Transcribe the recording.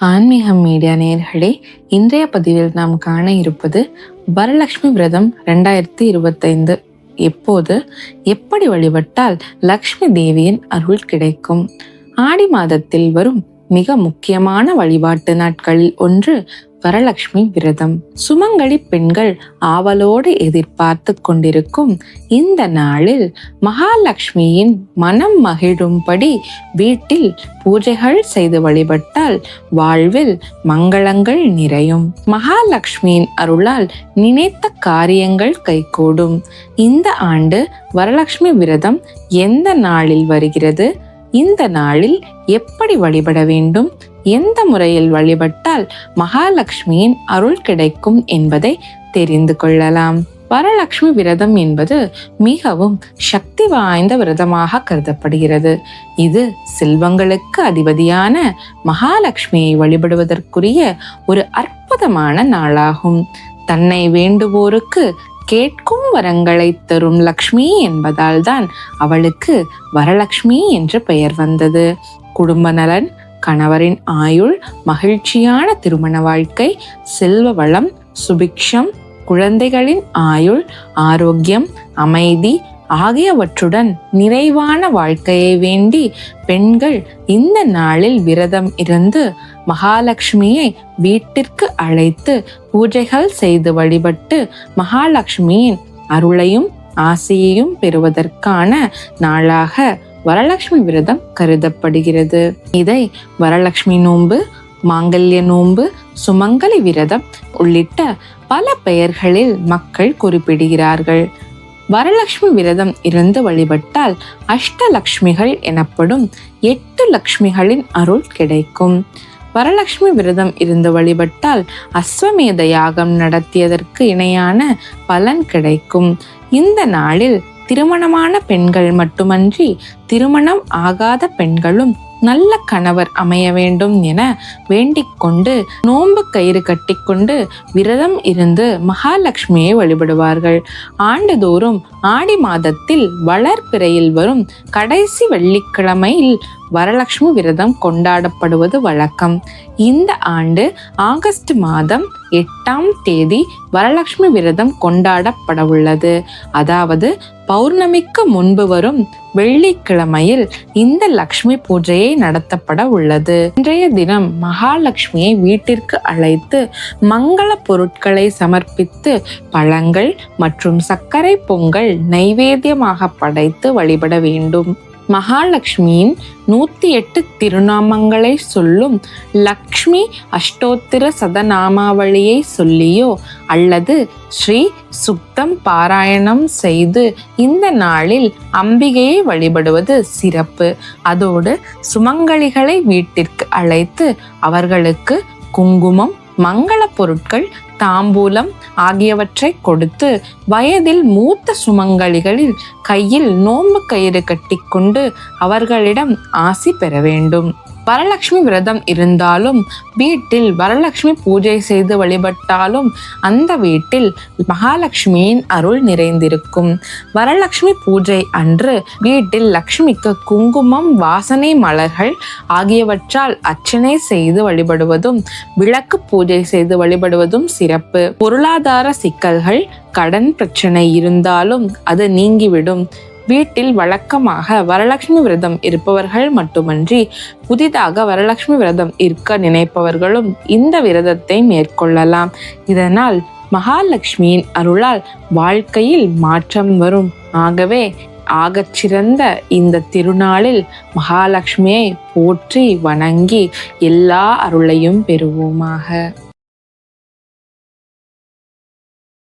ஆன்மீகம் மீடியா நேர்களே இன்றைய பதிவில் நாம் காண இருப்பது வரலட்சுமி விரதம் ரெண்டாயிரத்தி இருபத்தைந்து. எப்போது? எப்படி வழிபட்டால் லக்ஷ்மி தேவியின் அருள் கிடைக்கும்? ஆடி மாதத்தில் வரும் மிக முக்கியமான வழிபாட்டு நாட்களில் ஒன்று வரலட்சுமி விரதம். சுமங்கலி பெண்கள் ஆவலோடு எதிர்பார்த்து கொண்டிருக்கும் இந்த நாளில் மகாலட்சுமியின் மனம் மகிழும்படி வீட்டில் பூஜைகள் செய்து வழிபட்டால் வாழ்வில் மங்களங்கள் நிறையும். மகாலட்சுமியின் அருளால் நினைத்த காரியங்கள் கைகூடும். இந்த ஆண்டு வரலட்சுமி விரதம் எந்த நாளில் வருகிறது? இந்த நாளில் எப்படி வழிபட வேண்டும்? எந்த முறையில் வழிபட்டால் மகாலட்சுமியின் அருள் கிடைக்கும் என்பதை தெரிந்து கொள்ளலாம். வரலட்சுமி விரதம் என்பது மிகவும் சக்தி வாய்ந்த விரதமாக கருதப்படுகிறது. இது செல்வங்களுக்கு அதிபதியான மகாலட்சுமியை வழிபடுவதற்குரிய ஒரு அற்புதமான நாளாகும். தன்னை வேண்டுவோருக்கு கேட்கும் வரங்களை தரும் லக்ஷ்மி என்பதால் தான் அவளுக்கு வரலக்ஷ்மி என்று பெயர் வந்தது. குடும்ப நலன் கணவரின் ஆயுள் மகிழ்ச்சியான திருமண வாழ்க்கை செல்வ வளம் சுபிக்ஷம் குழந்தைகளின் ஆயுள் ஆரோக்கியம் அமைதி ஆகியவற்றுடன் நிறைவான வாழ்க்கையை வேண்டி பெண்கள் இந்த நாளில் விரதம் இருந்து மகாலட்சுமியை வீட்டிற்கு அழைத்து பூஜைகள் செய்து வழிபட்டு மகாலட்சுமியின் அருளையும் ஆசையையும் பெறுவதற்கான நாளாக வரலட்சுமி விரதம் கருதப்படுகிறது. இதை வரலட்சுமி நோன்பு மாங்கல்ய நோன்பு சுமங்கலி விரதம் உள்ளிட்ட பல பெயர்களில் மக்கள் குறிப்பிடுகிறார்கள். வரலட்சுமி விரதம் இருந்து வழிபட்டால் அஷ்டலக்ஷ்மிகள் எனப்படும் எட்டு லக்ஷ்மிகளின் அருள் கிடைக்கும். வரலட்சுமி விரதம் இருந்து வழிபட்டால் அஸ்வமேத யாகம் நடத்தியதற்கு இணையான பலன் கிடைக்கும். இந்த நாளில் திருமணமான பெண்கள் மட்டுமன்றி திருமணம் ஆகாத பெண்களும் நல்ல கணவர் அமைய வேண்டும் என வேண்டிக் கொண்டு நோன்பு கயிறு கட்டிக்கொண்டு விரதம் இருந்து மகாலட்சுமியை வழிபடுவார்கள். ஆண்டுதோறும் ஆடி மாதத்தில் வளர்பிறையில் வரும் கடைசி வெள்ளிக்கிழமையில் வரலட்சுமி விரதம் கொண்டாடப்படுவது வழக்கம். இந்த ஆண்டு ஆகஸ்ட் மாதம் எட்டாம் தேதி வரலட்சுமி விரதம் கொண்டாடப்பட உள்ளது. அதாவது பௌர்ணமிக்கு முன்பு வரும் வெள்ளிக்கிழமையில் இந்த லக்ஷ்மி பூஜையை நடத்தப்பட உள்ளது. இன்றைய தினம் மகாலட்சுமியை வீட்டிற்கு அழைத்து மங்கள பொருட்களை சமர்ப்பித்து பழங்கள் மற்றும் சர்க்கரை பொங்கல் நைவேத்தியமாக படைத்து வழிபட வேண்டும். மகாலட்சுமியின் நூத்தி எட்டு திருநாமங்களை சொல்லும் லக்ஷ்மி அஷ்டோத்திர சதநாமாவளியை சொல்லியோ அல்லது ஸ்ரீ சுத்தம் பாராயணம் செய்து இந்த நாளில் அம்பிகையை வழிபடுவது சிறப்பு. அதோடு சுமங்கலிகளை வீட்டிற்கு அழைத்து அவர்களுக்கு குங்குமம் மங்கள பொருட்கள் தாம்பூலம் ஆகியவற்றை கொடுத்து வயதில் மூத்த சுமங்கலிகளில் கையில் நோன்பு கயிறு கட்டிக்கொண்டு அவர்களிடம் ஆசி பெற வேண்டும். வரலட்சுமி விரதம் இருந்தாலும் வீட்டில் வரலட்சுமி பூஜை செய்து வழிபட்டாலும் அந்த வீட்டில் மகாலட்சுமியின் அருள் நிறைந்திருக்கும். வரலட்சுமி பூஜை அன்று வீட்டில் லக்ஷ்மிக்கு குங்குமம் வாசனை மலர்கள் ஆகியவற்றால் அர்ச்சனை செய்து வழிபடுவதும் விளக்கு பூஜை செய்து வழிபடுவதும் சிறப்பு. பொருளாதார சிக்கல்கள் கடன் பிரச்சனை இருந்தாலும் அது நீங்கிவிடும். வீட்டில் வழக்கமாக வரலட்சுமி விரதம் இருப்பவர்கள் மட்டுமன்றி புதிதாக வரலட்சுமி விரதம் இருக்க நினைப்பவர்களும் இந்த விரதத்தை மேற்கொள்ளலாம். இதனால் மகாலட்சுமியின் அருளால் வாழ்க்கையில் மாற்றம் வரும். ஆகவே ஆகச்சிறந்த இந்த திருநாளில் மகாலட்சுமியை போற்றி வணங்கி எல்லா அருளையும் பெறுவோமாக.